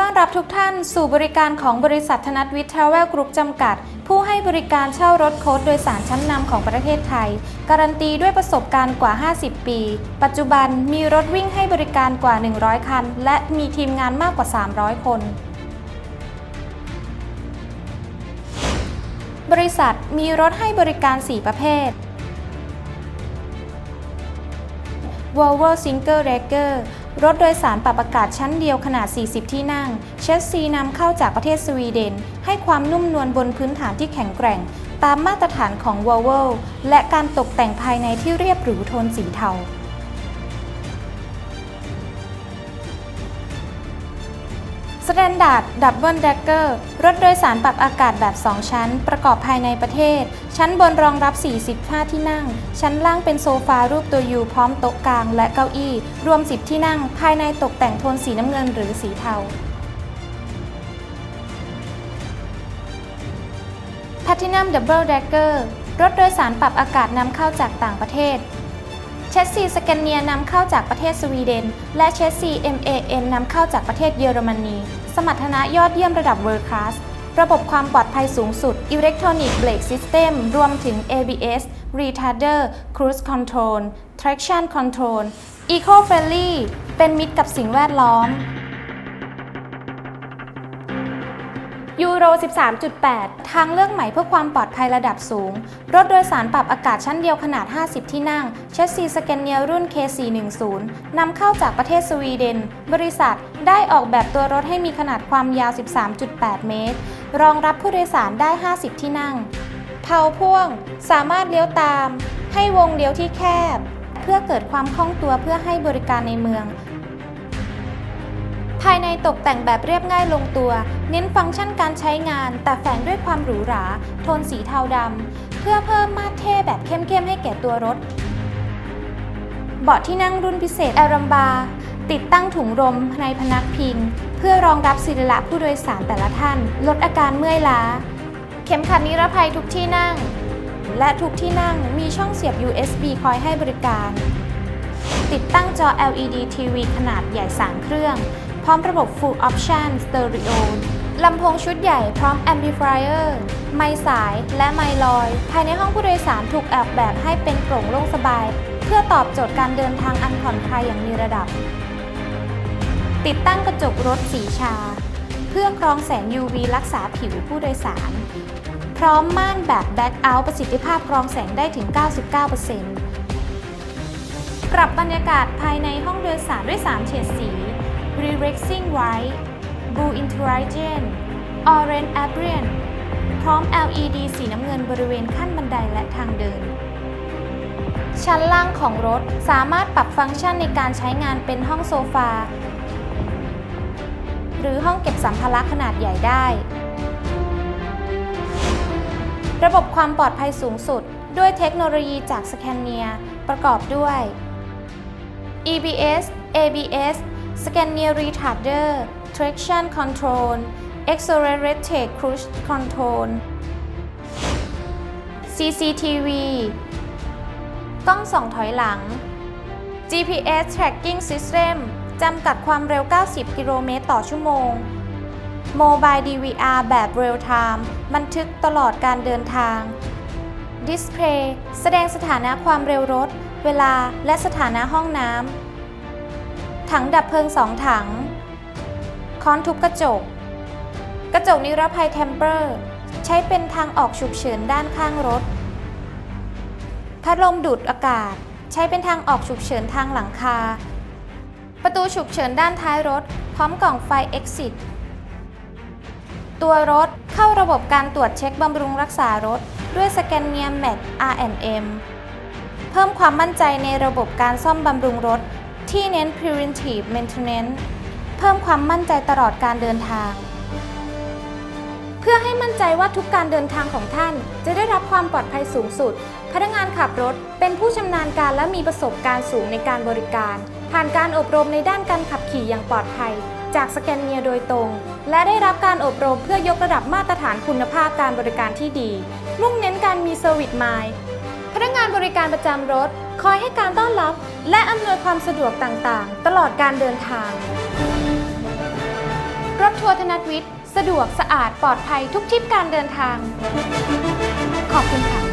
ต้อนรับทุกท่านสู่บริการของบริษัทธนัทวิทย์ทราเวลกรุ๊ปจำกัด ผู้ให้บริการเช่ารถโค้ดโดยสารชั้นนำของประเทศไทย การันตีด้วยประสบการณ์กว่า 50 ปี ปัจจุบันมีรถวิ่งให้บริการกว่า 100 คัน และมีทีมงานมากกว่า 300 คนบริษัทมีรถให้บริการ 4 ประเภท Volvo Single Racker รถโดยสารปรับอากาศชั้นเดียวขนาด 40 ที่นั่ง เชสซีนำเข้าจากประเทศสวีเดน ให้ความนุ่มนวลบนพื้นฐานที่แข็งแกร่ง ตามมาตรฐานของ Volvo และการตกแต่งภายในที่เรียบหรูโทนสีเทา Standard Double Decker รถโดยสารปรับอากาศแบบ 2 ชั้น ประกอบภายในประเทศ ชั้นบนรองรับ 45 ที่นั่ง ชั้นล่างเป็นโซฟารูปตัวยูพร้อมโต๊ะกลางและเก้าอี้ รวม 10 ที่นั่ง ภายในตกแต่งโทนสีน้ำเงินหรือสีเทา Platinum Double Decker รถโดยสารปรับอากาศนำเข้าจากต่างประเทศ เชสซีสแกนเนียนำเข้าจากประเทศสวีเดน และเชสซี MAN นำเข้าจากประเทศเยอรมนี สมรรถนะยอดเยี่ยมระดับ World Class ระบบความปลอดภัยสูงสุด อิเล็กทรอนิกส์เบรกซิสเต็มรวมถึง ABS Retarder Cruise Control Traction Control Eco Friendly เป็นมิตรกับสิ่งแวดล้อม ยูโร 13.8 ทางเลือกใหม่เพื่อความปลอดภัยระดับสูง รถโดยสารปรับอากาศชั้นเดียวขนาด 50 ที่นั่ง เชสซีสแกนเนียรุ่น K410 นำเข้าจากประเทศสวีเดน บริษัทได้ออกแบบตัวรถให้มีขนาดความยาว 13.8 เมตร รองรับผู้โดยสารได้ 50 ที่นั่ง เผาพ่วง สามารถเลี้ยวตาม ให้วงเลี้ยวที่แคบ เพื่อเกิดความคล่องตัวเพื่อให้บริการในเมือง ภายในตกแต่งแบบเรียบง่ายลงตัว เน้นฟังก์ชันการใช้งาน แต่แฝงด้วยความหรูหรา โทนสีเทาดำ เพื่อเพิ่มมาเท่แบบเข้มๆให้แก่ตัวรถ เบาะที่นั่งรุ่นพิเศษแอรัมบา ติดตั้งถุงลมในพนักพิง เพื่อรองรับศิละผู้โดยสารแต่ละท่าน ลดอาการเมื่อยล้า เข็มขัดนิรภัยทุกที่นั่ง และทุกที่นั่งมีช่องเสียบ USB คอยให้บริการ ติดตั้งจอ LED TV ขนาดใหญ่ 3 เครื่อง พร้อมระบบ Full Option Stereo ลำโพงชุดใหญ่พร้อม Amplifier ไมค์สายและไมค์ลอย ภายในห้องผู้โดยสารถูกออกแบบให้เป็นโปร่งโล่งสบาย เพื่อตอบโจทย์การเดินทางอันผ่อนคลายอย่างมีระดับ ติดตั้งกระจกรถสีชา เพื่อกรองแสง UV รักษาผิวผู้โดยสาร พร้อมม่านแบบ Back Out ประสิทธิภาพกรองแสงได้ถึง 99%ปรับบรรยากาศภายในห้องโดยสารด้วย 3 เฉดสี Relaxing White Blue Intelligent Orange Ambient พร้อม LED สีน้ำเงินบริเวณขั้นบันไดและทางเดิน ชั้นล่างของรถสามารถปรับฟังก์ชันในการใช้งานเป็นห้องโซฟา หรือห้องเก็บสัมภาระขนาดใหญ่ได้ ระบบความปลอดภัยสูงสุด ด้วยเทคโนโลยีจากสแคนเนียประกอบด้วย EBS ABS Scania Retarder Traction Control Accelerated Cruise Control CCTV กล้องส่องถอยหลัง GPS Tracking System จำกัดความเร็ว 90 กิโลเมตรต่อชั่วโมง Mobile DVR แบบ Real Time บันทึกตลอดการเดินทางดิสเพลย์แสดงสถานะความเร็วรถ เวลา และสถานะห้องน้ำ ถังดับเพลิง2ถัง ค้อนทุบกระจก กระจกนิรภัยเทมเปอร์ ใช้เป็นทางออกฉุกเฉินด้านข้างรถ พัดลมดูดอากาศ ใช้เป็นทางออกฉุกเฉินทางหลังคา ประตูฉุกเฉินด้านท้ายรถ พร้อมกล่องไฟ Exit ตัวรถเข้าระบบการตรวจเช็คบำรุงรักษารถ ด้วยสแกนเนียแมท R&M เพิ่มความมั่นใจในระบบการซ่อมบำรุงรถ ที่เน้น preventive maintenance เพิ่มความมั่นใจตลอดการเดินทาง เพื่อให้มั่นใจว่าทุกการเดินทางของท่านจะได้รับความปลอดภัยสูงสุด พนักงานขับรถเป็นผู้ชำนาญการและมีประสบการณ์สูงในการบริการ ผ่านการอบรมในด้านการขับขี่อย่างปลอดภัย จากสแกนเนียโดยตรง และได้รับการอบรมเพื่อยกระดับมาตรฐานคุณภาพการบริการที่ดี มุ่งเน้นการมีเซอร์วิสไมล์พนักงานบริการประจำรถ คอยให้การต้อนรับ และอำนวยความสะดวกต่างๆ ตลอดการเดินทาง รถทัวร์ธนัทวิทย์ สะดวกสะอาดปลอดภัยทุกทริปการเดินทาง ขอบคุณค่ะ